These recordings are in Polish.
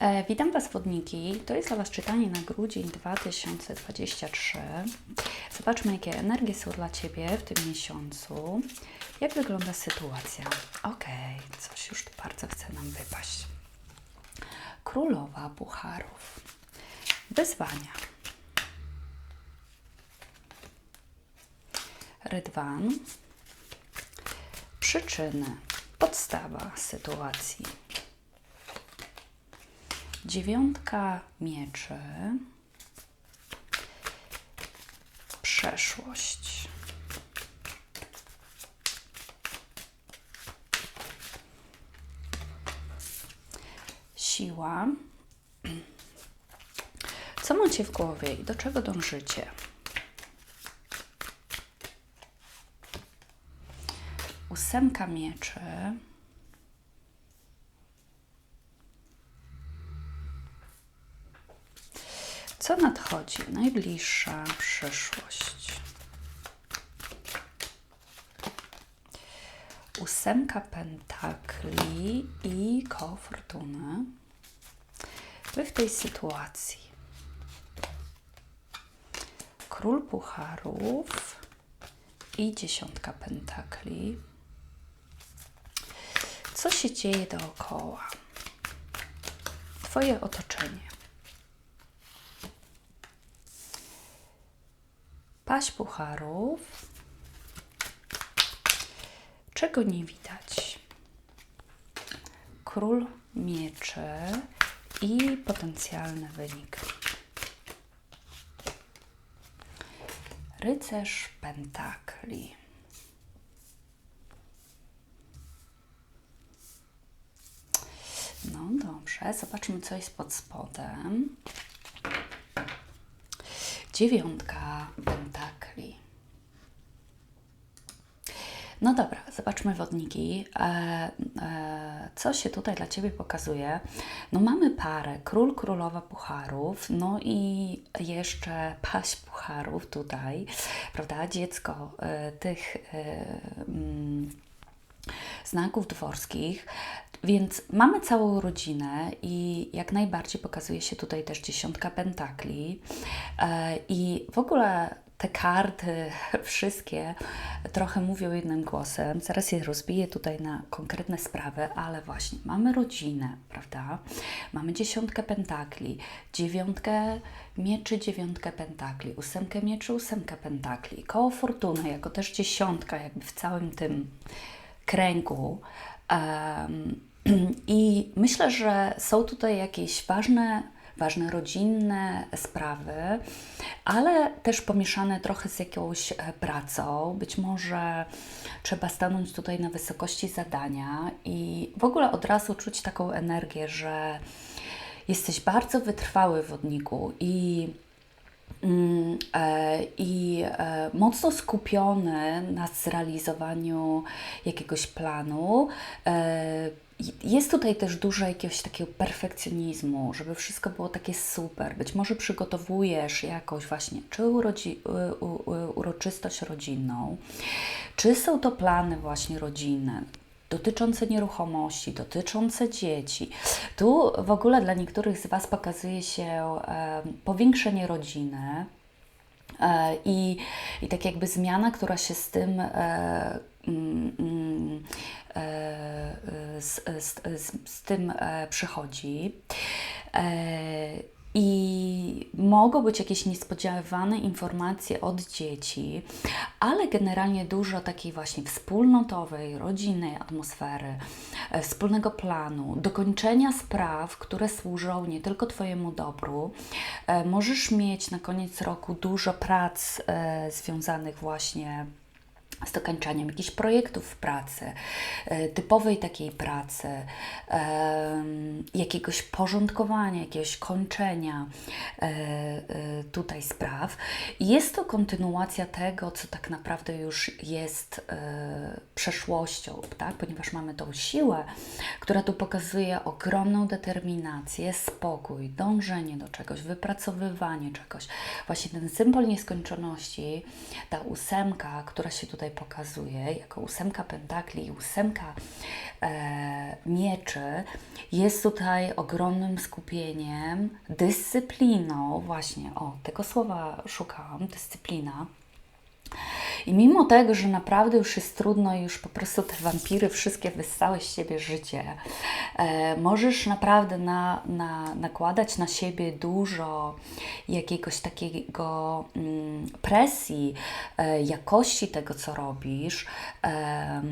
E, witam Was, wodniki. To jest dla Was czytanie na grudzień 2023. Zobaczmy, jakie energie są dla Ciebie w tym miesiącu. Jak wygląda sytuacja? Ok, coś już bardzo chce nam wypaść. Królowa Pucharów. Wyzwania. Rydwan. Przyczyny. Podstawa sytuacji. Dziewiątka mieczy. Przeszłość. Siła. Co macie w głowie i do czego dążycie? Ósemka mieczy. Co nadchodzi? Najbliższa przyszłość. Ósemka pentakli i koło fortuny. Wy w tej sytuacji. Król pucharów i dziesiątka pentakli. Co się dzieje dookoła? Twoje otoczenie. Paść pucharów. Czego nie widać? Król mieczy i potencjalny wynik. Rycerz pentakli. No dobrze, zobaczmy co jest pod spodem. Dziewiątka pentakli. No dobra, zobaczmy wodniki. E, e, co się tutaj dla Ciebie pokazuje? No mamy parę, król, królowa pucharów, no i jeszcze paść pucharów tutaj, prawda? Dziecko e, tych e, mm, znaków dworskich. Więc mamy całą rodzinę i jak najbardziej pokazuje się tutaj też dziesiątka pentakli. E, I w ogóle te karty, wszystkie trochę mówią jednym głosem. Zaraz je rozbiję tutaj na konkretne sprawy, ale właśnie mamy rodzinę, prawda? Mamy dziesiątkę pentakli, dziewiątkę mieczy, dziewiątkę pentakli, ósemkę mieczy, ósemkę pentakli, koło fortuny jako też dziesiątka jakby w całym tym kręgu. Um, I myślę, że są tutaj jakieś ważne, ważne rodzinne sprawy, ale też pomieszane trochę z jakąś e, pracą. Być może trzeba stanąć tutaj na wysokości zadania i w ogóle od razu czuć taką energię, że jesteś bardzo wytrwały wodniku i i e, mocno skupiony na zrealizowaniu jakiegoś planu jest tutaj też dużo jakiegoś takiego perfekcjonizmu, żeby wszystko było takie super. Być może przygotowujesz jakoś właśnie, czy urodzi, u, u, uroczystość rodzinną, czy są to plany właśnie rodzinne, dotyczące nieruchomości, dotyczące dzieci. Tu w ogóle dla niektórych z Was pokazuje się powiększenie rodziny. E, I, I tak jakby zmiana, która się z tym e, mm, mm, E, z, z, z, tym e, przychodzi. E, I mogą być jakieś niespodziewane informacje od dzieci, ale generalnie dużo takiej właśnie wspólnotowej, rodzinnej atmosfery, wspólnego planu, dokończenia spraw, które służą nie tylko Twojemu dobru. Możesz mieć na koniec roku dużo prac związanych właśnie z dokończaniem jakichś projektów w pracy, e, typowej takiej pracy, jakiegoś porządkowania, jakiegoś kończenia e, e, tutaj spraw. Jest to kontynuacja tego, co tak naprawdę już jest przeszłością, tak? ponieważ mamy tą siłę, która tu pokazuje ogromną determinację, spokój, dążenie do czegoś, wypracowywanie czegoś. Właśnie ten symbol nieskończoności, ta ósemka, która się tutaj pokazuje, jako ósemka pentakli i ósemka e, mieczy, jest tutaj ogromnym skupieniem, dyscypliną, właśnie, o, tego słowa szukałam, dyscyplina. I mimo tego, że naprawdę już jest trudno już po prostu te wampiry wszystkie wyssały z siebie życie, e, możesz naprawdę na, na, nakładać na siebie dużo jakiegoś takiego mm, presji, e, jakości tego, co robisz. E,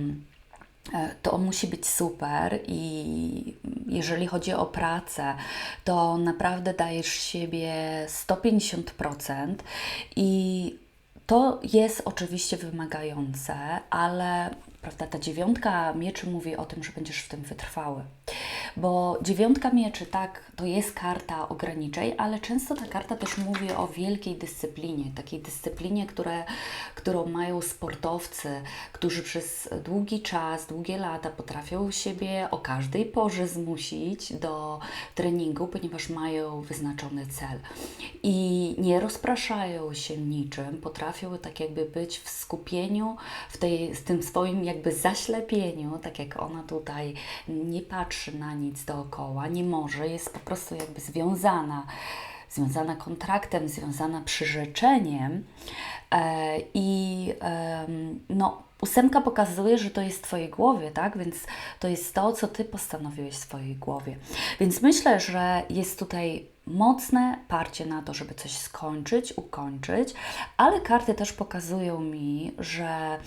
to musi być super i jeżeli chodzi o pracę, to naprawdę dajesz siebie 150% i to jest oczywiście wymagające, ale prawda, ta dziewiątka mieczy mówi o tym, że będziesz w tym wytrwały. Bo dziewiątka mieczy, tak, to jest karta ograniczeń, ale często ta karta też mówi o wielkiej dyscyplinie, takiej dyscyplinie, które, którą mają sportowcy, którzy przez długi czas, długie lata potrafią siebie o każdej porze zmusić do treningu, ponieważ mają wyznaczony cel. I nie rozpraszają się niczym, potrafią tak jakby być w skupieniu, w, tej, w tym swoim jakby zaślepieniu, tak jak ona tutaj nie patrzy na nic dookoła, nie może, jest po prostu jakby związana, związana kontraktem, związana przyrzeczeniem. E, i no, ósemka pokazuje, że to jest w Twojej głowie, tak? Więc to jest to, co Ty postanowiłeś w swojej głowie. Więc myślę, że jest tutaj mocne parcie na to, żeby coś skończyć, ukończyć, ale karty też pokazują mi, że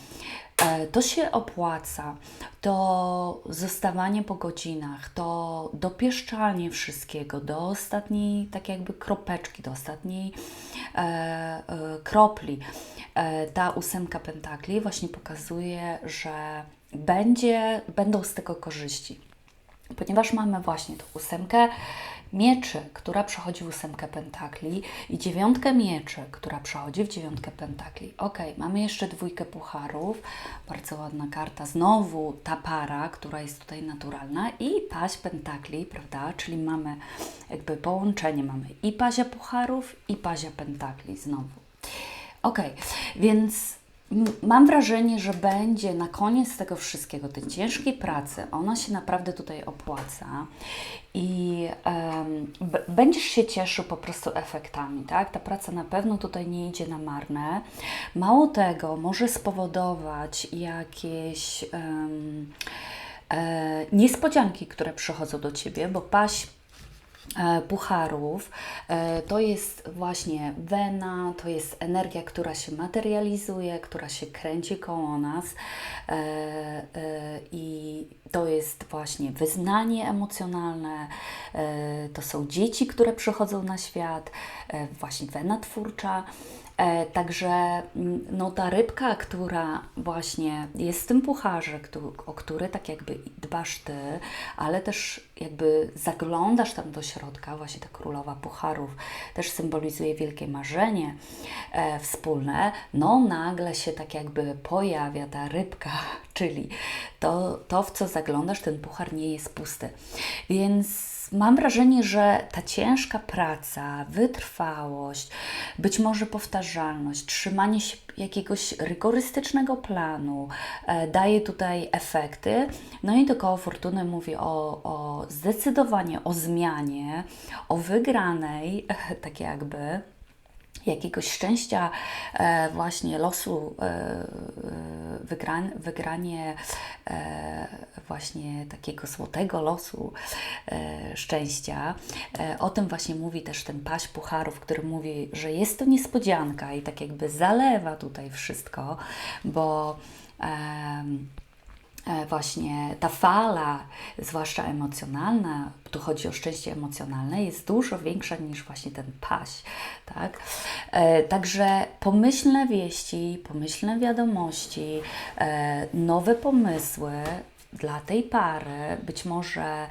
E, to się opłaca, to zostawanie po godzinach, to dopieszczanie wszystkiego do ostatniej, tak jakby kropeczki, do ostatniej e, e, kropli. E, ta ósemka pentakli właśnie pokazuje, że będzie, będą z tego korzyści. Ponieważ mamy właśnie tą ósemkę mieczy, która przechodzi w ósemkę pentakli i dziewiątkę mieczy, która przechodzi w dziewiątkę pentakli. Ok, mamy jeszcze dwójkę pucharów, bardzo ładna karta, znowu ta para, która jest tutaj naturalna i paź pentakli, prawda, czyli mamy jakby połączenie, mamy i pazia pucharów i pazia pentakli znowu. Ok, więc mam wrażenie, że będzie na koniec tego wszystkiego, tej ciężkiej pracy, ona się naprawdę tutaj opłaca i um, będziesz się cieszył po prostu efektami, tak? Ta praca na pewno tutaj nie idzie na marne. Mało tego, może spowodować jakieś um, e, niespodzianki, które przychodzą do Ciebie, bo paść pucharów. E, to jest właśnie wena, to jest energia, która się materializuje, która się kręci koło nas e, i to jest właśnie wyznanie emocjonalne, to są dzieci, które przychodzą na świat, właśnie wena twórcza. E, także mm, no, ta rybka, która właśnie jest w tym pucharze, o który tak jakby dbasz Ty, ale też jakby zaglądasz tam do środka, właśnie ta królowa pucharów też symbolizuje wielkie marzenie e, wspólne, no nagle się tak jakby pojawia ta rybka, czyli to, to, w co zaglądasz, ten puchar nie jest pusty. Więc mam wrażenie, że ta ciężka praca, wytrwałość, być może powtarzalność, trzymanie się jakiegoś rygorystycznego planu e, daje tutaj efekty. No i to koło fortuny mówi o, o zdecydowanie o zmianie, o wygranej, tak jakby jakiegoś szczęścia, e, właśnie losu, e, e wygranie, właśnie takiego złotego losu szczęścia. O tym właśnie mówi też ten paś pucharów, który mówi, że jest to niespodzianka i tak jakby zalewa tutaj wszystko, bo właśnie ta fala, zwłaszcza emocjonalna, tu chodzi o szczęście emocjonalne, jest dużo większa niż właśnie ten paś. Tak? E, także pomyślne wieści, pomyślne wiadomości, e, nowe pomysły dla tej pary, być może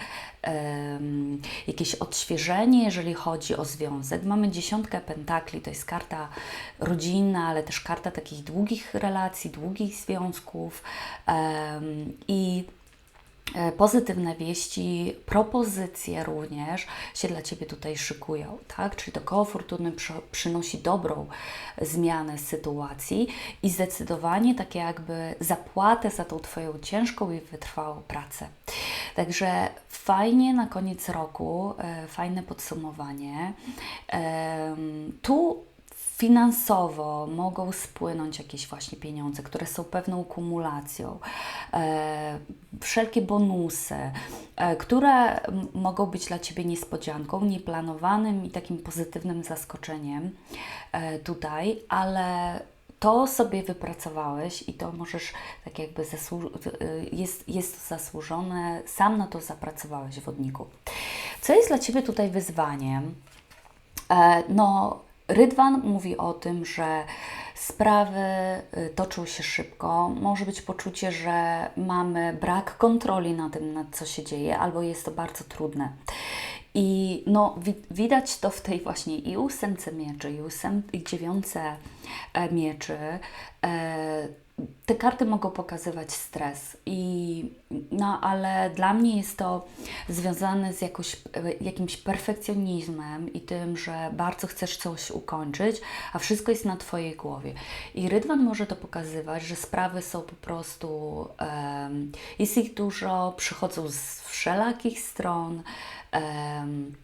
um, jakieś odświeżenie, jeżeli chodzi o związek. Mamy dziesiątkę pentakli, to jest karta rodzinna, ale też karta takich długich relacji, długich związków um, i pozytywne wieści, propozycje również się dla Ciebie tutaj szykują, tak? Czyli to koło fortuny przy, przynosi dobrą zmianę sytuacji i zdecydowanie tak jakby zapłatę za tą Twoją ciężką i wytrwałą pracę. Także fajnie na koniec roku, e, fajne podsumowanie. Tu finansowo mogą spłynąć jakieś właśnie pieniądze, które są pewną kumulacją, e, wszelkie bonusy, e, które mogą być dla Ciebie niespodzianką, nieplanowanym i takim pozytywnym zaskoczeniem e, tutaj, ale to sobie wypracowałeś i to możesz tak jakby y, jest, jest zasłużone, sam na to zapracowałeś wodniku. Co jest dla Ciebie tutaj wyzwaniem? E, No, Rydwan mówi o tym, że sprawy y, toczą się szybko. Może być poczucie, że mamy brak kontroli na tym, nad co się dzieje, albo jest to bardzo trudne. I no, wi- widać to w tej właśnie i ósemce mieczy, i, ósem, i dziewiątce e, mieczy. E, te karty mogą pokazywać stres, i, no ale dla mnie jest to związane z jakoś, e, jakimś perfekcjonizmem i tym, że bardzo chcesz coś ukończyć, a wszystko jest na Twojej głowie. I Rydwan może to pokazywać, że sprawy są po prostu, em, jest ich dużo, przychodzą z wszelakich stron. em,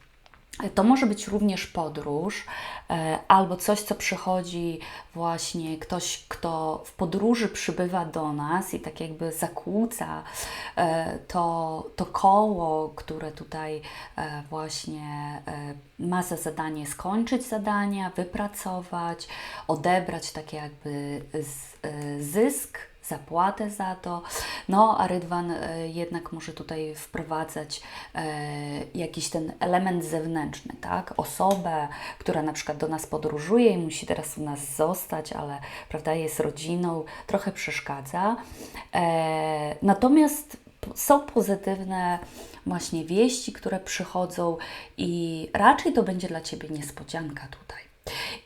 to może być również podróż e, albo coś, co przychodzi właśnie ktoś, kto w podróży przybywa do nas i tak jakby zakłóca e, to, to koło, które tutaj e, właśnie ma za zadanie skończyć zadania, wypracować, odebrać tak jakby zysk zapłatę za to. No, a Rydwan e, jednak może tutaj wprowadzać e, jakiś ten element zewnętrzny, tak? Osobę, która na przykład do nas podróżuje i musi teraz u nas zostać, ale prawda, jest rodziną, trochę przeszkadza. E, natomiast są pozytywne właśnie wieści, które przychodzą i raczej to będzie dla Ciebie niespodzianka tutaj.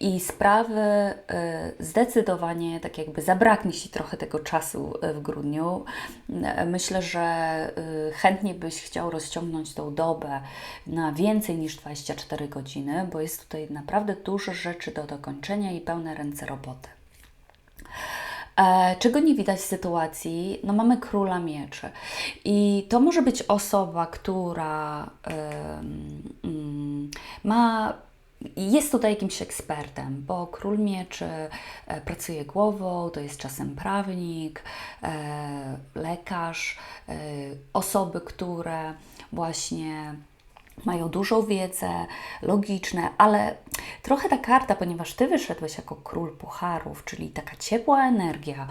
I sprawy y, zdecydowanie tak jakby zabraknie Ci trochę tego czasu y, w grudniu. Y, Myślę, że chętnie byś chciał rozciągnąć tą dobę na więcej niż 24 godziny, bo jest tutaj naprawdę dużo rzeczy do dokończenia i pełne ręce roboty. E, Czego nie widać w sytuacji? No mamy króla mieczy. I to może być osoba, która em, mm, ma jest tutaj jakimś ekspertem, bo król mieczy e, pracuje głową, to jest czasem prawnik, e, lekarz, e, osoby, które właśnie mają dużą wiedzę, logiczne, ale trochę ta karta, ponieważ Ty wyszedłeś jako król pucharów, czyli taka ciepła energia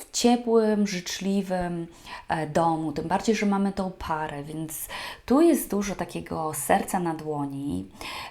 w ciepłym, życzliwym e, domu, tym bardziej, że mamy tą parę, więc tu jest dużo takiego serca na dłoni.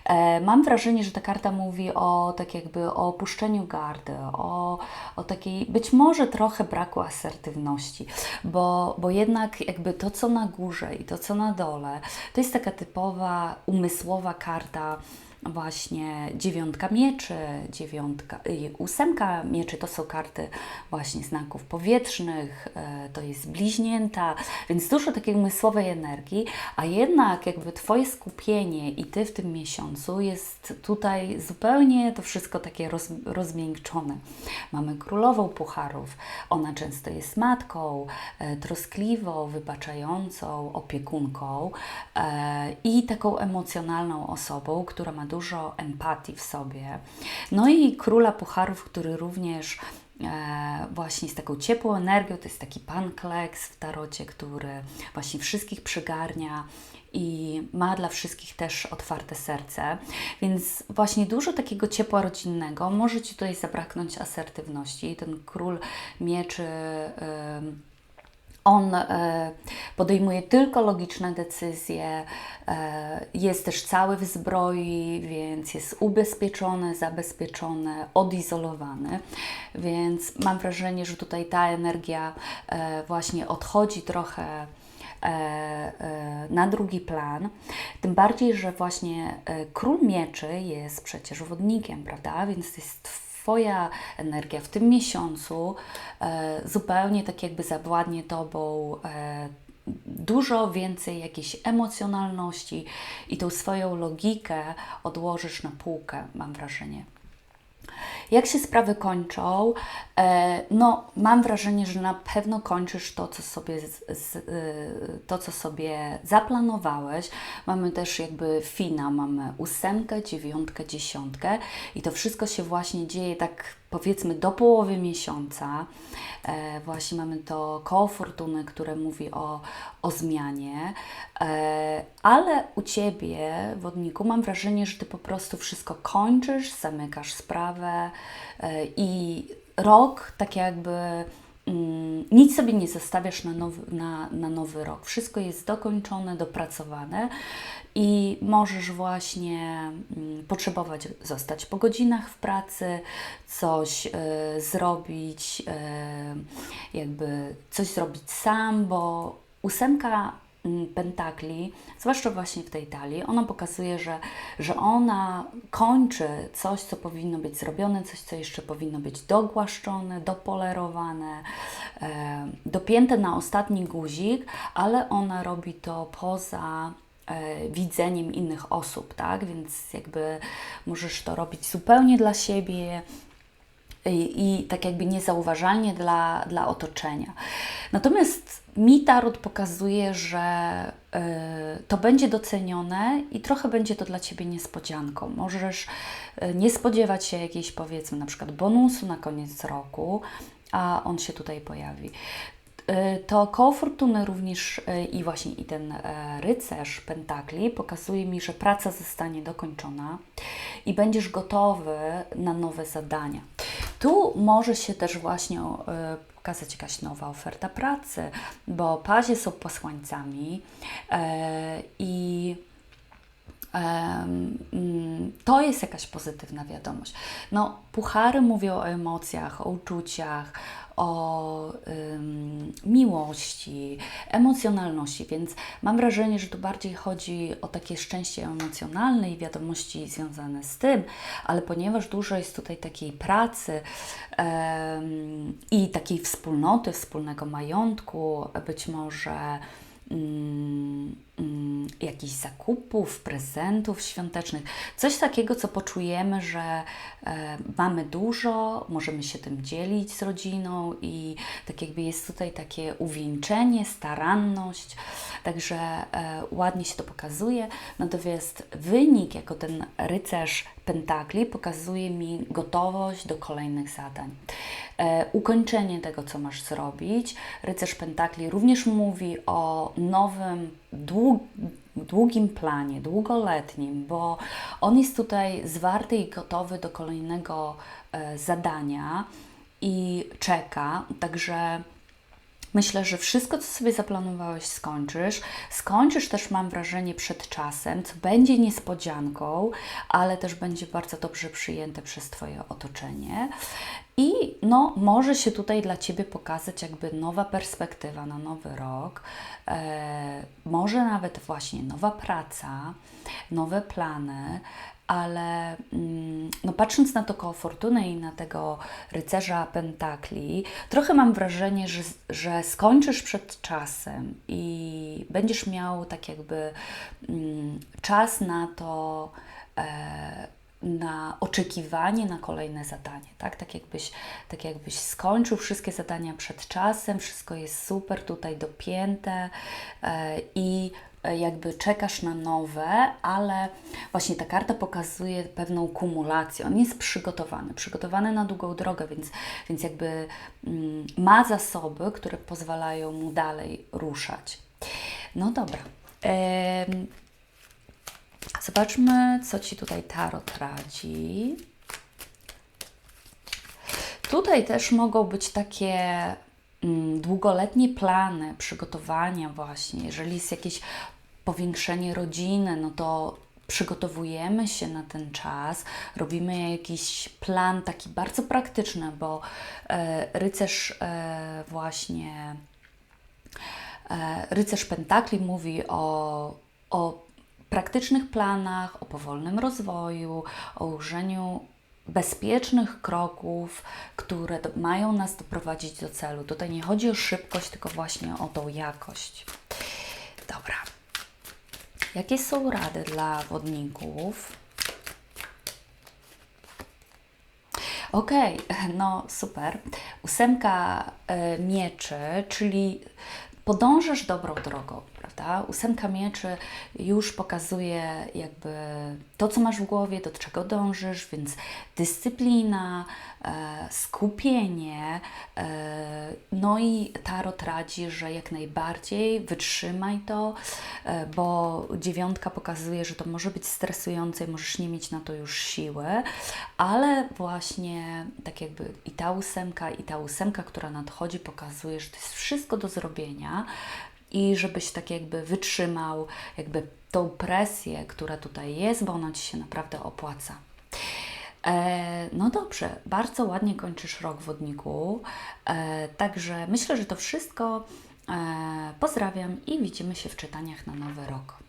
E, Mam wrażenie, że ta karta mówi o tak jakby o opuszczeniu gardy, o, o takiej być może trochę braku asertywności, bo, bo jednak jakby to, co na górze i to, co na dole, to jest taka typowa umysłowa karta właśnie dziewiątka mieczy, dziewiątka, y, ósemka mieczy to są karty właśnie znaków powietrznych, e, to jest bliźnięta, więc dużo takiej umysłowej energii, a jednak jakby Twoje skupienie i Ty w tym miesiącu jest tutaj zupełnie to wszystko takie roz, rozmiękczone. Mamy królową pucharów, ona często jest matką, e, troskliwą, wybaczającą, opiekunką e, i taką emocjonalną osobą, która ma dużo empatii w sobie. No i króla pucharów, który również e, właśnie z taką ciepłą energią, to jest taki pan kleks w tarocie, który właśnie wszystkich przygarnia i ma dla wszystkich też otwarte serce, więc właśnie dużo takiego ciepła rodzinnego. Może Ci tutaj zabraknąć asertywności. Ten król mieczy em, on e, podejmuje tylko logiczne decyzje, e, jest też cały w zbroi, więc jest ubezpieczony, zabezpieczony, odizolowany. Więc mam wrażenie, że tutaj ta energia e, właśnie odchodzi trochę na drugi plan. Tym bardziej, że właśnie król mieczy jest przecież wodnikiem, prawda? Więc jest Twoja energia w tym miesiącu e, zupełnie tak jakby zawładnie Tobą e, dużo więcej jakiejś emocjonalności i tą swoją logikę odłożysz na półkę, mam wrażenie. Jak się sprawy kończą? E, no, mam wrażenie, że na pewno kończysz to, co sobie, e, to, co sobie zaplanowałeś. Mamy też jakby finał, mamy ósemkę, dziewiątkę, dziesiątkę i to wszystko się właśnie dzieje tak powiedzmy do połowy miesiąca. E, właśnie mamy to koło fortuny, które mówi o, o zmianie, e, ale u Ciebie, wodniku, mam wrażenie, że Ty po prostu wszystko kończysz, zamykasz sprawę i rok tak jakby mm, nic sobie nie zostawiasz na nowy, na, na nowy rok. Wszystko jest dokończone, dopracowane i możesz właśnie mm, potrzebować zostać po godzinach w pracy, coś y, zrobić, y, jakby coś zrobić sam, bo ósemka pentakli, zwłaszcza właśnie w tej talii, ona pokazuje, że, że ona kończy coś, co powinno być zrobione, coś, co jeszcze powinno być dogłaszczone, dopolerowane, e, dopięte na ostatni guzik, ale ona robi to poza E, widzeniem innych osób, tak? Więc jakby możesz to robić zupełnie dla siebie i, i tak jakby niezauważalnie dla, dla otoczenia. Natomiast mi Tarot pokazuje, że y, to będzie docenione i trochę będzie to dla Ciebie niespodzianką. Możesz y, nie spodziewać się jakiejś, powiedzmy, na przykład bonusu na koniec roku, a on się tutaj pojawi. E, to koło fortuny również e, i właśnie i ten e, rycerz pentakli pokazuje mi, że praca zostanie dokończona i będziesz gotowy na nowe zadania. Tu może się też właśnie pokazać jakaś nowa oferta pracy, bo pazie są posłańcami i mm, to jest jakaś pozytywna wiadomość. No, puchary mówią o emocjach, o uczuciach, o miłości, emocjonalności, więc mam wrażenie, że tu bardziej chodzi o takie szczęście emocjonalne i wiadomości związane z tym, ale ponieważ dużo jest tutaj takiej pracy i takiej wspólnoty, wspólnego majątku, być może Mm, mm, jakichś zakupów, prezentów świątecznych, coś takiego, co poczujemy, że e, mamy dużo, możemy się tym dzielić z rodziną i tak jakby jest tutaj takie uwieńczenie, staranność, także e, ładnie się to pokazuje. Natomiast wynik, jako ten rycerz pentakli, pokazuje mi gotowość do kolejnych zadań e, ukończenie tego, co masz zrobić. Rycerz Pentakli również mówi o nowym, dług, długim planie, długoletnim, bo on jest tutaj zwarty i gotowy do kolejnego e, zadania i czeka, także Myślę, że wszystko, co sobie zaplanowałeś, skończysz. Skończysz też, mam wrażenie, przed czasem, co będzie niespodzianką, ale też będzie bardzo dobrze przyjęte przez Twoje otoczenie. I no, może się tutaj dla Ciebie pokazać jakby nowa perspektywa na nowy rok, e, może nawet właśnie nowa praca, nowe plany, ale mm, no, patrząc na to koło fortuny i na tego rycerza pentakli, trochę mam wrażenie, że, że skończysz przed czasem i będziesz miał tak jakby mm, czas na to, e, na oczekiwanie na kolejne zadanie, tak? Tak jakbyś, tak jakbyś skończył wszystkie zadania przed czasem, wszystko jest super tutaj dopięte e, i E, jakby czekasz na nowe, ale właśnie ta karta pokazuje pewną kumulację. On jest przygotowany, przygotowany na długą drogę, więc, więc jakby mm, ma zasoby, które pozwalają mu dalej ruszać. No dobra. Zobaczmy, co Ci tutaj Tarot radzi. Tutaj też mogą być takie Mm, długoletnie plany, przygotowania właśnie, jeżeli jest jakieś powiększenie rodziny, no to przygotowujemy się na ten czas, robimy jakiś plan taki bardzo praktyczny, bo e, rycerz e, właśnie e, rycerz Pentakli mówi o, o praktycznych planach, o powolnym rozwoju, o ułożeniu bezpiecznych kroków, które mają nas doprowadzić do celu. Tutaj nie chodzi o szybkość, tylko właśnie o tą jakość. Dobra. Jakie są rady dla wodników? Okej, no super. Ósemka e, mieczy, czyli podążasz dobrą drogą, prawda? Ósemka mieczy już pokazuje jakby to, co masz w głowie, do czego dążysz, więc dyscyplina, e, skupienie, e, no i tarot radzi, że jak najbardziej wytrzymaj to, e, bo dziewiątka pokazuje, że to może być stresujące możesz nie mieć na to już siły, ale właśnie tak jakby i ta ósemka, i ta ósemka, która nadchodzi, pokazuje, że to jest wszystko do zrobienia i żebyś tak jakby wytrzymał jakby tą presję, która tutaj jest, bo ona Ci się naprawdę opłaca. E, no dobrze, bardzo ładnie kończysz rok wodniku, e, także myślę, że to wszystko. E, pozdrawiam i widzimy się w czytaniach na nowy rok.